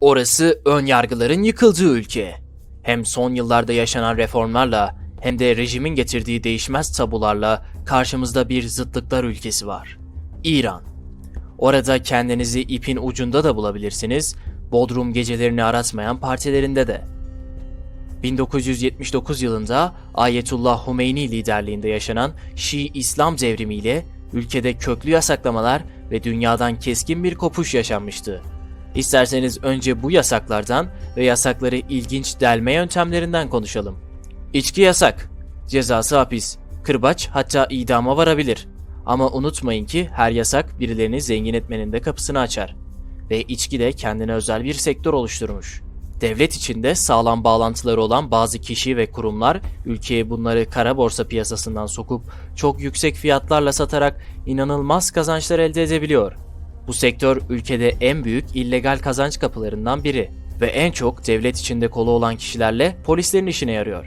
Orası ön yargıların yıkıldığı ülke. Hem son yıllarda yaşanan reformlarla hem de rejimin getirdiği değişmez tabularla karşımızda bir zıtlıklar ülkesi var. İran. Orada kendinizi ipin ucunda da bulabilirsiniz, Bodrum gecelerini aratmayan partilerinde de. 1979 yılında Ayetullah Humeyni liderliğinde yaşanan Şii İslam devrimiyle ülkede köklü yasaklamalar ve dünyadan keskin bir kopuş yaşanmıştı. İsterseniz önce bu yasaklardan ve yasakları ilginç delme yöntemlerinden konuşalım. İçki yasak. Cezası hapis, kırbaç hatta idama varabilir. Ama unutmayın ki her yasak birilerini zengin etmenin de kapısını açar. Ve içki de kendine özel bir sektör oluşturmuş. Devlet içinde sağlam bağlantıları olan bazı kişi ve kurumlar ülkeye bunları kara borsa piyasasından sokup çok yüksek fiyatlarla satarak inanılmaz kazançlar elde edebiliyor. Bu sektör ülkede en büyük illegal kazanç kapılarından biri ve en çok devlet içinde kolu olan kişilerle polislerin işine yarıyor.